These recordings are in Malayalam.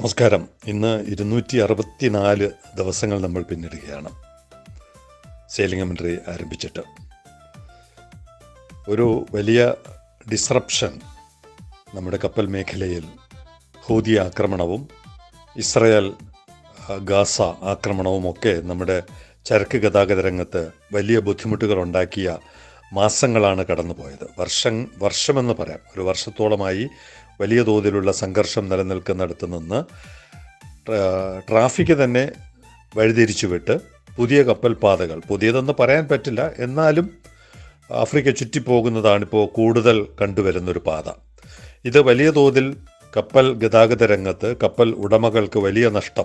നമസ്കാരം. ഇന്ന് ഇരുന്നൂറ്റി അറുപത്തി നാല് ദിവസങ്ങൾ നമ്മൾ പിന്നിടുകയാണ്. Sailing commentary ആരംഭിച്ചിട്ട്. ഒരു വലിയ ഡിസ്റപ്ഷൻ നമ്മുടെ കപ്പൽ മേഖലയിൽ ഹൂതി ആക്രമണവും ഇസ്രയേൽ ഗാസ ആക്രമണവും ഒക്കെ നമ്മുടെ ചരക്ക് ഗതാഗത രംഗത്ത് വലിയ ബുദ്ധിമുട്ടുകൾ ഉണ്ടാക്കിയ മാസങ്ങളാണ് കടന്നുപോയത്. വർഷം വർഷമെന്ന് പറയാം. ഒരു വർഷത്തോളമായി വലിയ തോതിലുള്ള സംഘർഷം നിലനിൽക്കുന്നിടത്ത് നിന്ന് ട്രാ- ട്രാഫിക് തന്നെ വഴിതിരിച്ചു വിട്ട് പുതിയ കപ്പൽ പാതകൾ പുതിയതെന്ന് പറയാൻ പറ്റില്ല എന്നാലും ആഫ്രിക്ക ചുറ്റിപ്പോകുന്നതാണിപ്പോൾ കൂടുതൽ കണ്ടുവരുന്നൊരു പാത. ഇത് വലിയ തോതിൽ കപ്പൽ ഗതാഗത രംഗത്ത് കപ്പൽ ഉടമകൾക്ക് വലിയ നഷ്ടം.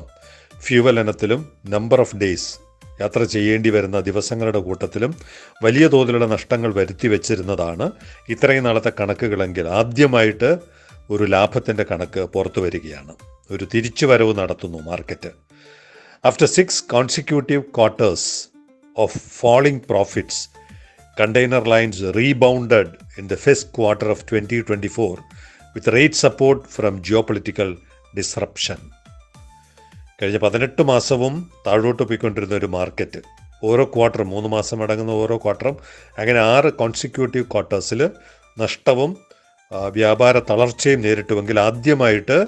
ഫ്യൂവൽ ഇനത്തിലും നമ്പർ ഓഫ് ഡേയ്സ് യാത്ര ചെയ്യേണ്ടി വരുന്ന ദിവസങ്ങളുടെ കൂട്ടത്തിലും വലിയ തോതിലുള്ള നഷ്ടങ്ങൾ വരുത്തി വെച്ചിരുന്നതാണ് ഇത്രയും നാളത്തെ കണക്കുകളെങ്കിൽ. ആദ്യമായിട്ട് ഒരു ലാഭത്തിന്റെ കണക്ക് പുറത്തു വരികയാണ്. ഒരു തിരിച്ചുവരവ് നടത്തുന്നു market. After six consecutive quarters of falling profits container lines rebounded in the first quarter of twenty twenty four with rate support from geopolitical disruption കഴിഞ്ഞ പതിനെട്ട് മാസവും താഴോട്ട് പോയിക്കൊണ്ടിരുന്ന ഒരു മാർക്കറ്റ്. ഓരോ ക്വാർട്ടറും മൂന്ന് മാസം അടങ്ങുന്ന ഓരോ ക്വാർട്ടറും അങ്ങനെ ആറ് കോൺസിക്യൂട്ടീവ് ക്വാർട്ടേഴ്സിൽ നഷ്ടവും വ്യാപാര തളർച്ചയും നേരിട്ടുവെങ്കിൽ ആദ്യമായിട്ട്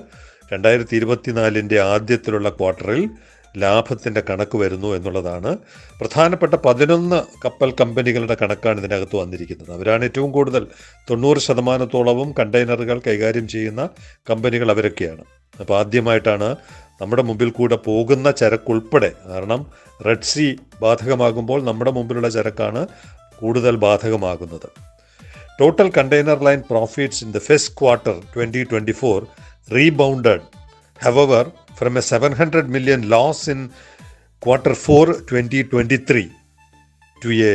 രണ്ടായിരത്തി ഇരുപത്തിനാലിന്റെ ആദ്യത്തിലുള്ള ക്വാർട്ടറിൽ ലാഭത്തിന്റെ കണക്ക് വരുന്നു എന്നുള്ളതാണ്. പ്രധാനപ്പെട്ട പതിനൊന്ന് കപ്പൽ കമ്പനികളുടെ കണക്കാണ് ഇതിനകത്ത് വന്നിരിക്കുന്നത്. അവരാണ് ഏറ്റവും കൂടുതൽ തൊണ്ണൂറ് ശതമാനത്തോളവും കണ്ടെയ്നറുകൾ കൈകാര്യം ചെയ്യുന്ന കമ്പനികൾ അവരൊക്കെയാണ്. അപ്പോൾ ആദ്യമായിട്ടാണ് നമ്മുടെ മുമ്പിൽ കൂടെ പോകുന്ന ചരക്കുൾപ്പെടെ കാരണം റെഡ് സി ബാധകമാകുമ്പോൾ നമ്മുടെ മുമ്പിലുള്ള ചരക്കാണ് കൂടുതൽ ബാധകമാകുന്നത്. Total container line profits in the first quarter 2024 rebounded, however, from a 700 million loss in quarter 4 2023 to a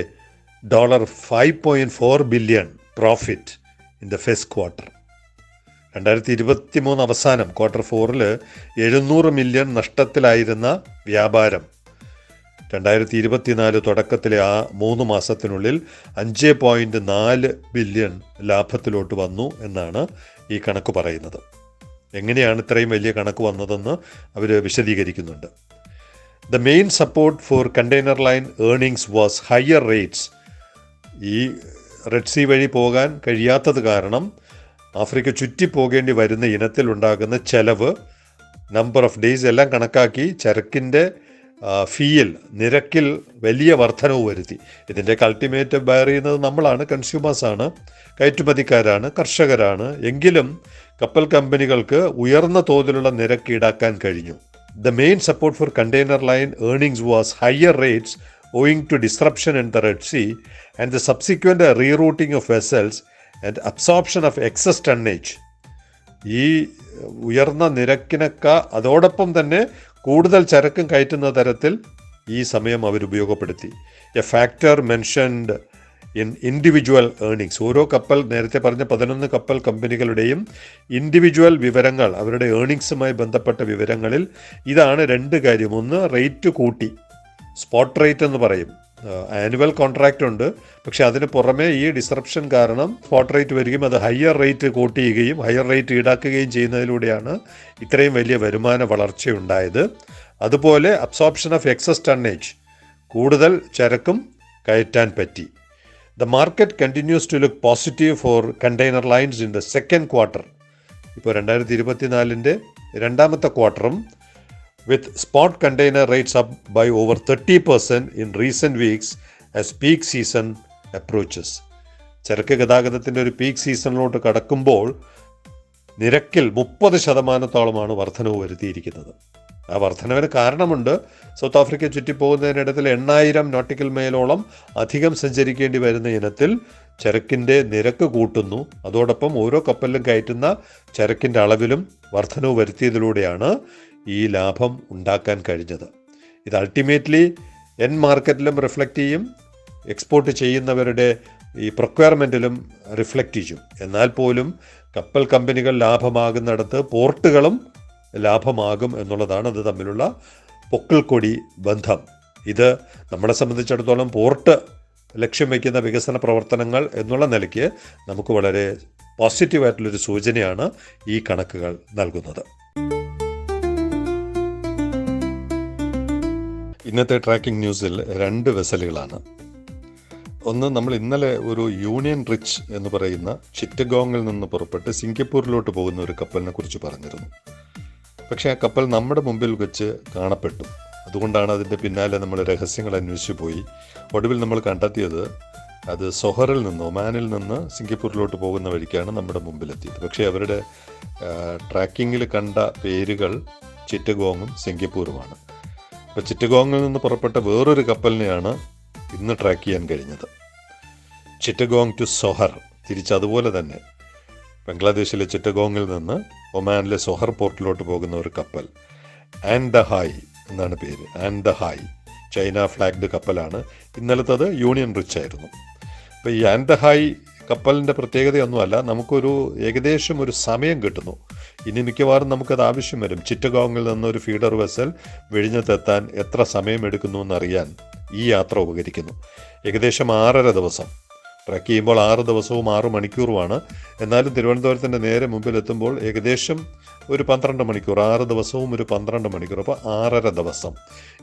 dollar 5.4 billion profit in the first quarter. രണ്ടായിരത്തി ഇരുപത്തി മൂന്ന് അവസാനം ക്വാർട്ടർ ഫോറിൽ എഴുന്നൂറ് മില്യൺ നഷ്ടത്തിലായിരുന്ന വ്യാപാരം രണ്ടായിരത്തി ഇരുപത്തിനാല് തുടക്കത്തിലെ ആ മൂന്ന് മാസത്തിനുള്ളിൽ അഞ്ച് പോയിന്റ് നാല് ബില്യൺ ലാഭത്തിലോട്ട് വന്നു എന്നാണ് ഈ കണക്ക് പറയുന്നത്. എങ്ങനെയാണ് ഇത്രയും വലിയ കണക്ക് വന്നതെന്ന് അവർ വിശദീകരിക്കുന്നുണ്ട്. The main support for container line earnings was higher rates ഈ റെഡ് സി വഴി പോകാൻ കഴിയാത്തത് കാരണം ആഫ്രിക്ക ചുറ്റി പോകേണ്ടി വരുന്ന ഇനത്തിൽ ഉണ്ടാകുന്ന ചെലവ് നമ്പർ ഓഫ് ഡേയ്സ് എല്ലാം കണക്കാക്കി ചരക്കിന്റെ ഫീയിൽ നിരക്കിൽ വലിയ വർധനവ് വരുത്തി. ഇതിന്റെയൊക്കെ അൾട്ടിമേറ്റ് ബയർ ചെയ്യുന്നത് നമ്മളാണ് കൺസ്യൂമേഴ്സാണ് കയറ്റുമതിക്കാരാണ് കർഷകരാണ്. എങ്കിലും കപ്പൽ കമ്പനികൾക്ക് ഉയർന്ന തോതിലുള്ള നിരക്ക് ഈടാക്കാൻ കഴിഞ്ഞു. The main support for container line earnings was higher rates owing to disruption in the Red Sea and the subsequent rerouting of vessels and absorption of excess tonnage. ഈ ഉയർന്ന നിരക്കിനൊക്കെ അതോടൊപ്പം തന്നെ കൂടുതൽ ചരക്കും കയറ്റുന്ന തരത്തിൽ ഈ സമയം അവർ ഉപയോഗപ്പെടുത്തി. A factor mentioned in individual earnings ഓരോ കപ്പൽ നേരത്തെ പറഞ്ഞ പതിനൊന്ന് കപ്പൽ കമ്പനികളുടെയും ഇൻഡിവിജ്വൽ വിവരങ്ങൾ അവരുടെ ഏർണിങ്സുമായി ബന്ധപ്പെട്ട വിവരങ്ങളിൽ ഇതാണ് രണ്ട് കാര്യം. ഒന്ന് റേറ്റ് കൂട്ടി. സ്പോട്ട് റേറ്റ് എന്ന് പറയും. ആനുവൽ കോൺട്രാക്റ്റ് ഉണ്ട്. പക്ഷെ അതിന് പുറമേ ഈ ഡിസ്റപ്ഷൻ കാരണം സ്പോട്ട് റേറ്റ് വരികയും അത് ഹയർ റേറ്റ് കോട്ട് ചെയ്യുകയും ഹയർ റേറ്റ് ഈടാക്കുകയും ചെയ്യുന്നതിലൂടെയാണ് ഇത്രയും വലിയ വരുമാന വളർച്ചയുണ്ടായത്. അതുപോലെ അബ്സോർപ്ഷൻ ഓഫ് എക്സസ് ടണ്ണേജ് കൂടുതൽ ചരക്കും കയറ്റാൻ പറ്റി. The market continues to look positive for container lines in the second quarter ഇപ്പോൾ രണ്ടായിരത്തി ഇരുപത്തിനാലിന്റെ രണ്ടാമത്തെ ക്വാർട്ടറും with spot container rates up by over 30% in recent weeks as peak season approaches. ചരക്ക് ഗതാഗതത്തിന്റെ ഒരു പീക്ക് സീസണിലോട്ട് കടക്കുമ്പോൾ നിരക്കിൽ മുപ്പത് ശതമാനത്തോളമാണ് വർധനവ് വരുത്തിയിരിക്കുന്നത്. ആ വർധനവിന് കാരണമുണ്ട്. സൗത്ത് ആഫ്രിക്ക ചുറ്റിപ്പോകുന്നതിനിടത്തിൽ എണ്ണായിരം നോട്ടിക്കൽ മേലോളം അധികം സഞ്ചരിക്കേണ്ടി വരുന്ന ഇനത്തിൽ ചരക്കിന്റെ നിരക്ക് കൂട്ടുന്നു. അതോടൊപ്പം ഓരോ കപ്പലിലും കയറ്റുന്ന ചരക്കിന്റെ അളവിലും വർധനവ് വരുത്തിയതിലൂടെയാണ് ഈ ലാഭം ഉണ്ടാക്കാൻ കഴിഞ്ഞത്. ഇത് അൾട്ടിമേറ്റ്ലി എൻ മാർക്കറ്റിലും റിഫ്ലക്റ്റ് ചെയ്യും എക്സ്പോർട്ട് ചെയ്യുന്നവരുടെ ഈ പ്രൊക്വയർമെന്റിലും റിഫ്ലക്റ്റ് ചെയ്യും. എന്നാൽ പോലും കപ്പൽ കമ്പനികൾ ലാഭമാകുന്നിടത്ത് പോർട്ടുകളും ലാഭമാകും എന്നുള്ളതാണ് അത് തമ്മിലുള്ള പൊക്കിൾക്കൊടി ബന്ധം. ഇത് നമ്മളെ സംബന്ധിച്ചിടത്തോളം പോർട്ട് ലക്ഷ്യം വയ്ക്കുന്ന വികസന പ്രവർത്തനങ്ങൾ എന്നുള്ള നിലയ്ക്ക് നമുക്ക് വളരെ പോസിറ്റീവായിട്ടുള്ളൊരു സൂചനയാണ് ഈ കണക്കുകൾ നൽകുന്നത്. ഇന്നത്തെ ട്രാക്കിംഗ് ന്യൂസിൽ രണ്ട് വെസലുകളാണ് ഒന്ന് നമ്മൾ ഇന്നലെ ഒരു യൂണിയൻ റിച്ച് എന്ന് പറയുന്ന ചിറ്റഗോങ്ങിൽ നിന്ന് പുറപ്പെട്ട് സിംഗപ്പൂരിലോട്ട് പോകുന്ന ഒരു കപ്പലിനെ കുറിച്ച് പറഞ്ഞിരുന്നു. പക്ഷേ ആ കപ്പൽ നമ്മുടെ മുമ്പിൽ വെച്ച് കാണപ്പെട്ടു. അതുകൊണ്ടാണ് അതിന്റെ പിന്നാലെ നമ്മൾ രഹസ്യങ്ങൾ അന്വേഷിച്ചു പോയി. ഒടുവിൽ നമ്മൾ കണ്ടെത്തിയത് അത് സൊഹറിൽ നിന്ന് ഒമാനിൽ നിന്ന് സിംഗപ്പൂരിലോട്ട് പോകുന്ന വഴിക്കാണ് നമ്മുടെ മുമ്പിലെത്തിയത്. പക്ഷേ അവരുടെ ട്രാക്കിങ്ങിൽ കണ്ട പേരുകൾ ചിറ്റഗോങ്ങും സിംഗപ്പൂരുമാണ് അപ്പോൾ ചിറ്റഗോങ്ങിൽ നിന്ന് പുറപ്പെട്ട വേറൊരു കപ്പലിനെയാണ് ഇന്ന് ട്രാക്ക് ചെയ്യാൻ കഴിഞ്ഞത്. ചിറ്റഗോങ് ടു സൊഹർ തിരിച്ചതുപോലെ തന്നെ ബംഗ്ലാദേശിലെ ചിറ്റഗോങ്ങിൽ നിന്ന് ഒമാനിലെ സൊഹർ പോർട്ടിലോട്ട് പോകുന്ന ഒരു കപ്പൽ ആൻഡ് ദ ഹായ് എന്നാണ് പേര്. And the Hai China flagged കപ്പലാണ്. ഇന്നലത്തത് യൂണിയൻ റിച്ച് ആയിരുന്നു. അപ്പോൾ ഈ ആൻഡ് ദ ഹായ് കപ്പലിന്റെ പ്രത്യേകതയൊന്നുമല്ല നമുക്കൊരു ഏകദേശം ഒരു സമയം കിട്ടുന്നു. ഇനി മിക്കവാറും നമുക്കത് ആവശ്യം വരും. ചിറ്റഗോങ്ങിൽ നിന്ന് ഒരു ഫീഡർ വെസൽ വിഴിഞ്ഞത്തെത്താൻ എത്ര സമയമെടുക്കുന്നു എന്നറിയാൻ ഈ യാത്ര ഉപകരിക്കുന്നു. ഏകദേശം ആറര ദിവസം. ട്രക്ക് ചെയ്യുമ്പോൾ ആറ് ദിവസവും ആറ് മണിക്കൂറുമാണ്. എന്നാലും തിരുവനന്തപുരത്തിന്റെ നേരെ മുമ്പിലെത്തുമ്പോൾ ഏകദേശം ഒരു പന്ത്രണ്ട് മണിക്കൂർ ആറ് ദിവസവും ഒരു പന്ത്രണ്ട് മണിക്കൂർ. അപ്പോൾ ആറര ദിവസം.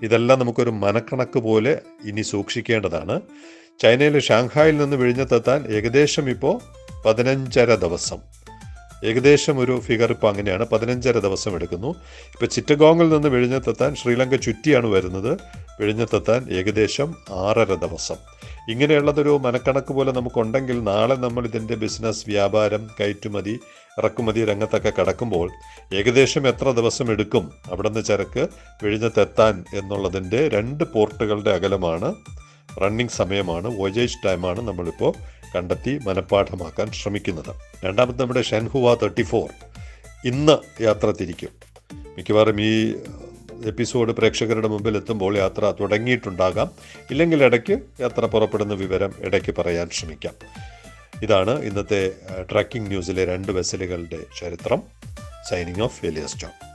ഇതെല്ലാം നമുക്കൊരു മനക്കണക്ക് പോലെ ഇനി സൂക്ഷിക്കേണ്ടതാണ്. ചൈനയിലെ ഷാങ്ഹായിൽ നിന്ന് വിഴിഞ്ഞത്തെത്താൻ ഏകദേശം ഇപ്പോൾ പതിനഞ്ചര ദിവസം. ഏകദേശം ഒരു ഫിഗർ ഇപ്പോൾ അങ്ങനെയാണ്. പതിനഞ്ചര ദിവസം എടുക്കുന്നു. ഇപ്പോൾ ചിറ്റഗോങ്ങിൽ നിന്ന് വിഴിഞ്ഞത്തെത്താൻ ശ്രീലങ്ക ചുറ്റിയാണ് വരുന്നത്. വിഴിഞ്ഞത്തെത്താൻ ഏകദേശം ആറര ദിവസം. ഇങ്ങനെയുള്ളതൊരു മനക്കണക്ക് പോലെ നമുക്കുണ്ടെങ്കിൽ നാളെ നമ്മൾ ഇതിന്റെ ബിസിനസ് വ്യാപാരം കയറ്റുമതി ഇറക്കുമതി രംഗത്തൊക്കെ കടക്കുമ്പോൾ ഏകദേശം എത്ര ദിവസം എടുക്കും അവിടെ നിന്ന് ചരക്ക് വിഴിഞ്ഞത്തെത്താൻ എന്നുള്ളതിന്റെ രണ്ട് പോർട്ടുകളുടെ അകലമാണ്. റണ്ണിങ് സമയമാണ്. വോജേജ് ടൈമാണ് നമ്മളിപ്പോൾ കണ്ടെത്തി മനഃപ്പാഠമാക്കാൻ ശ്രമിക്കുന്നത്. രണ്ടാമത് നമ്മുടെ ഷെൻഹുവ തേർട്ടി ഫോർ. ഇന്ന് യാത്ര തിരിക്കും. മിക്കവാറും ഈ എപ്പിസോഡ് പ്രേക്ഷകരുടെ മുമ്പിൽ എത്തുമ്പോൾ യാത്ര തുടങ്ങിയിട്ടുണ്ടാകാം. ഇല്ലെങ്കിൽ ഇടയ്ക്ക് യാത്ര പുറപ്പെടുന്ന വിവരം ഇടയ്ക്ക് പറയാൻ ശ്രമിക്കാം. ഇതാണ് ഇന്നത്തെ ട്രാക്കിംഗ് ന്യൂസിലെ രണ്ട് വെസലുകളുടെ ചരിത്രം. Signing off Elias John.